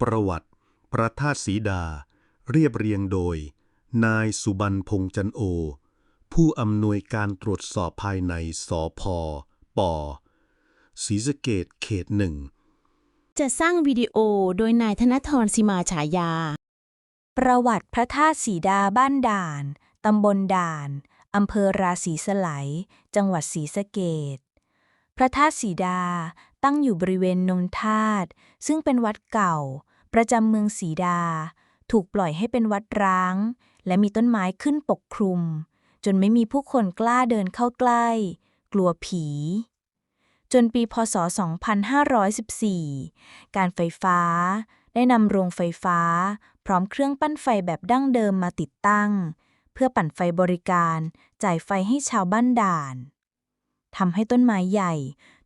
ประวัติ พระธาตุสีดา เรียบเรียงโดย นายสุบรรณพงษ์จันโอ ผู้อำนวยการตรวจสอบภายในสอพอปอศรีสะเกดเขตหนึ่ง จะสร้างวิดีโอโดยนายธนทรสิมาฉายา ประวัติพระธาตุสีดาบ้านด่าน ตำบลด่าน อำเภอราศีสไลยจังหวัดศรีสะเกษพระธาตุสีดา ตั้งอยู่บริเวณนนธาตุซึ่งเป็นวัดเก่า ประจำเมืองสีดา ถูกปล่อยให้เป็นวัดร้าง และมีต้นไม้ขึ้นปกคลุม จนไม่มีผู้คนกล้าเดินเข้าใกล้ กลัวผี จนปีพศ 2514 การไฟฟ้า ได้นำโรงไฟฟ้า พร้อมเครื่องปั้นไฟแบบดั้งเดิมมาติดตั้ง เพื่อปั่นไฟบริการ จ่ายไฟให้ชาวบ้านด่านทำให้ต้นไม้ใหญ่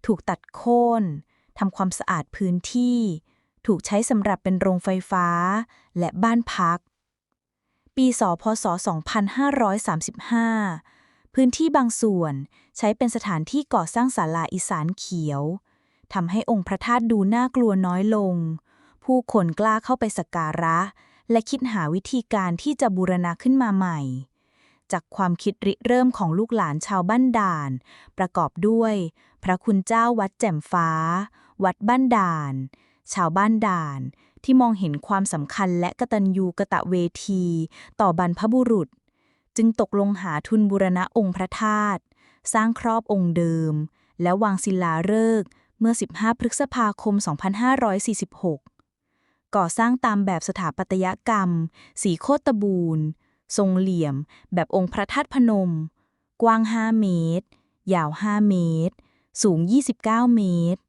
ถูกตัดโค่นทำความสะอาดพื้นที่ ถูกใช้สำหรับเป็นโรงไฟฟ้า และบ้านพัก ปีศพศ 2535 พื้นที่บางส่วนใช้เป็นสถานที่ก่อสร้างศาลาอีสานเขียวทำให้องค์พระธาตุดูน่ากลัวน้อยลง ผู้คนกล้าเข้าไปสักการะ และคิดหาวิธีการที่จะบูรณะขึ้นมาใหม่ จากความคิดริเริ่มของลูกหลานชาวบ้านด่าน ประกอบด้วย พระคุณเจ้าวัดแจ่มฟ้า วัดบ้านด่าน ชาวบ้านด่าน ที่มองเห็นความสำคัญและกตัญญูกะตะเวที ต่อบรรพบุรุษ จึงตกลงหาทุนบูรณะองค์พระธาตุสร้างครอบองค์เดิม และวางศิลาฤกษ์เมื่อ 15 พฤษภาคม 2546 ก่อสร้างตามแบบสถาปัตยกรรม สีโคตบูรณ์ ทรงเหลี่ยม แบบองค์พระธาตุพนม กว้าง 5 เมตร ยาว 5 เมตร สูง 29 เมตร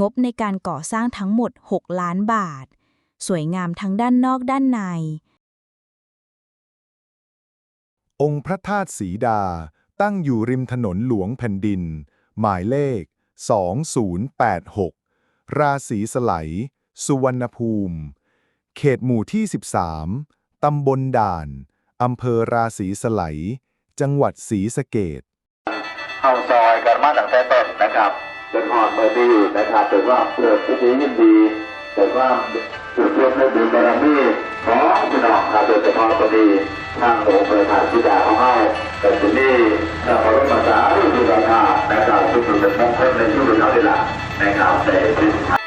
งบในการก่อสร้างทั้งหมด 6 ล้านบาท สวยงามทั้งด้านนอกด้านใน องค์พระธาตุสีดา ตั้งอยู่ริมถนนหลวงแผ่นดิน หมายเลข 2086 ราศีสไลสุวรรณภูมิ เขตหมู่ที่ 13 ตำบลด่าน อำเภอราศีสไลยจังหวัดศรีสะเกษเข้าซอยกันมาตั้งแต่ต้นนะครับจนหอดเมื่อดีนะครับถือว่าเกิดพิธียินดีถือว่าจุดเทียนในบุญบารมีของพี่น้องครับโดยเฉพาะพอดีทางองค์ประธานพิดาของเราแต่ที่นี่ถ้าพระบรมสารีริกธาตุนะครับทุกสิ่งเป็นมงคลในชีวิตเขาเดีละนะครับแต่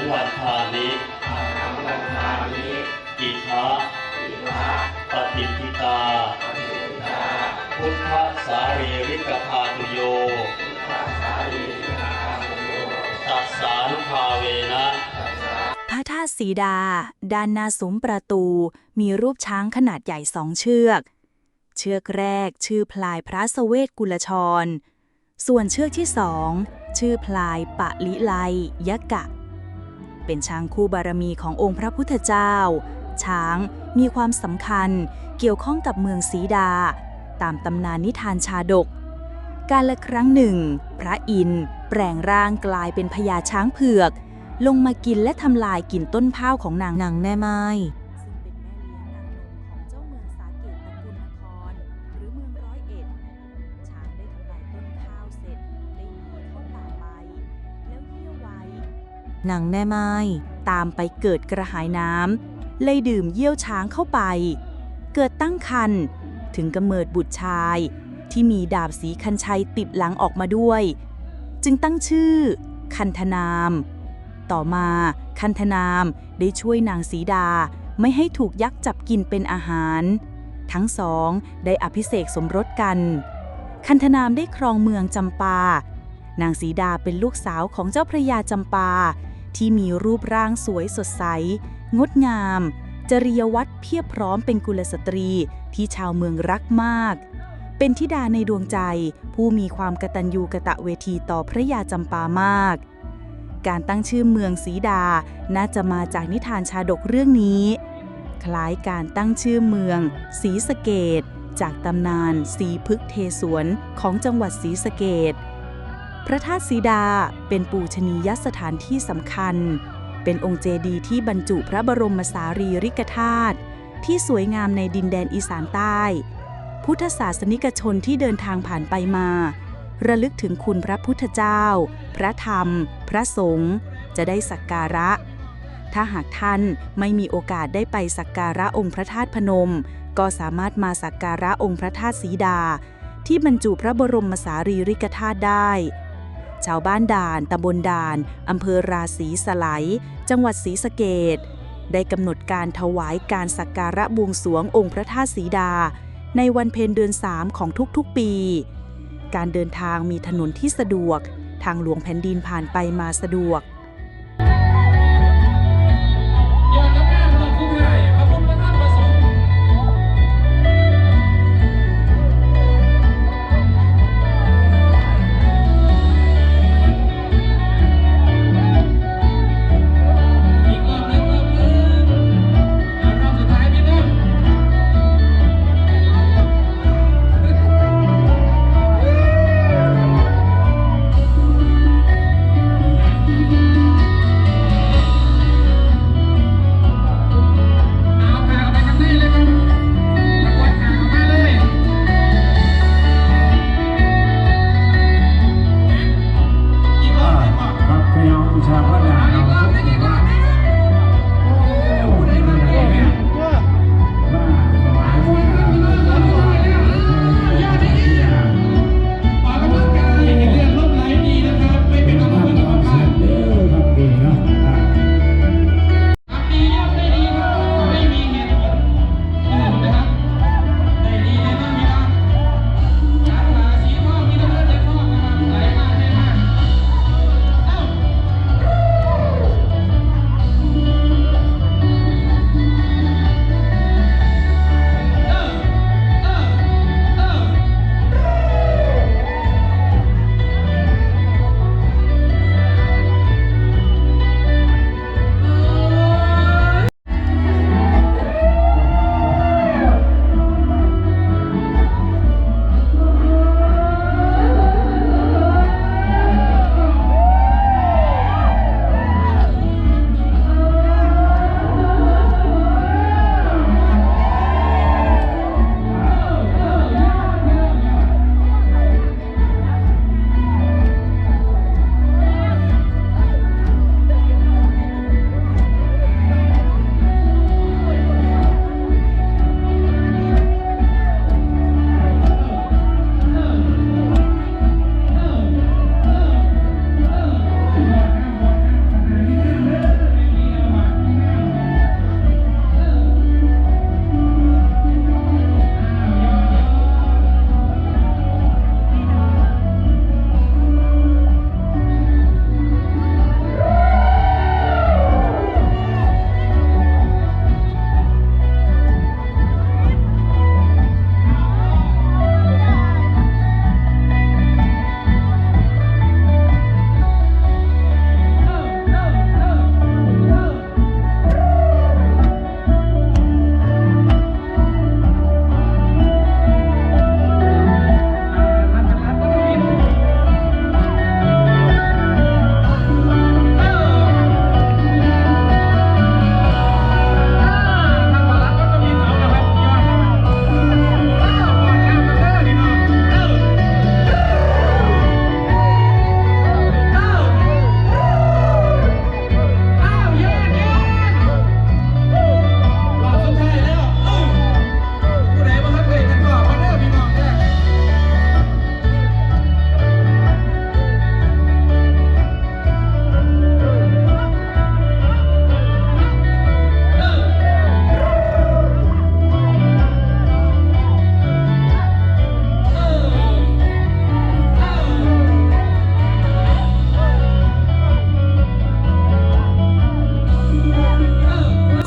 อะหังวัฏฐานิอิทะอิทะปฏิทิตาพุทธสารีริกธาตุโยตัสสานุภาเวนะพระธาตุสีดา ด้านหน้าซุ้มประตู มีรูปช้างขนาดใหญ่สองเชือก เชือกแรกชื่อพลายพระสเวตกุลชร ส่วนเชือกที่สองชื่อพลายปะลิไลยะกะ เป็นช้างคู่บารมีขององค์พระพุทธเจ้า ช้างมีความสำคัญเกี่ยวข้องกับเมืองสีดา ตามตำนานนิทานชาดก การละครั้งหนึ่ง พระอินทร์แปลงร่างกลายเป็นพญาช้างเผือก ลงมากินและทำลายกินต้นข้าวของนางนางแม่ไม้ นางแม่ไม้ตามไปเกิดกระหายน้ำเลยดื่มเยี่ยวช้างเข้าไป เกิดตั้งครรภ์ถึงกำเนิดบุตรชาย ที่มีดาบสีคันชัยติดหลังออกมาด้วย จึงตั้งชื่อ คันธนาม ต่อมาคันธนามได้ช่วยนางสีดาไม่ให้ถูกยักษ์จับกินเป็นอาหาร ทั้งสองได้อภิเษกสมรสกัน คันธนามได้ครองเมืองจำปา นางสีดาเป็นลูกสาวของเจ้าพระยาจำปา ที่มีรูปร่างสวยสดใส งดงาม จริยวัตรเพียบพร้อมเป็นกุลสตรีที่ชาวเมืองรักมาก เป็นธิดาในดวงใจ ผู้มีความกตัญญูกะตะเวทีต่อพระยาจำปามาก การตั้งชื่อเมืองสีดาน่าจะมาจากนิทานชาดกเรื่องนี้ คล้ายการตั้งชื่อเมืองศรีสเกดจากตำนานสีพึกเทสวนของจังหวัดศรีสเกด พระธาตุสีดาเป็นปูชนียสถานที่สำคัญ เป็นองค์เจดีย์ที่บรรจุพระบรมสารีริกธาตุที่สวยงามในดินแดนอีสานใต้ พุทธศาสนิกชนที่เดินทางผ่านไปมา ระลึกถึงคุณพระพุทธเจ้า พระธรรม พระสงฆ์จะได้สักการะ ถ้าหากท่านไม่มีโอกาสได้ไปสักการะองค์พระธาตุพนม ก็สามารถมาสักการะองค์พระธาตุสีดา ที่บรรจุพระบรมสารีริกธาตุได้ ชาวบ้านด่านตำบลด่านอำเภอราศีสไลยจังหวัดศรีสะเกดได้กำหนดการถวายการสักการะบวงสวงองค์พระธาตุสีดา ในวันเพ็ญเดือนสามของทุกๆปี การเดินทางมีถนนที่สะดวก ทางหลวงแผ่นดินผ่านไปมาสะดวก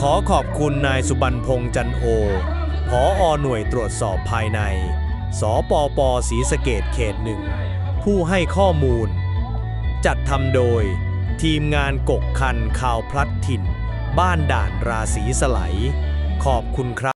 ขอขอบคุณนายสุบรรพงษ์จันโอ ผออหน่วยตรวจสอบภายใน สปปศรีสะเกดเขตหนึ่ง ผู้ให้ข้อมูล จัดทำโดย ทีมงานกกคันข่าวพลัดถิ่น บ้านด่านราศีสไลขอบคุณครับ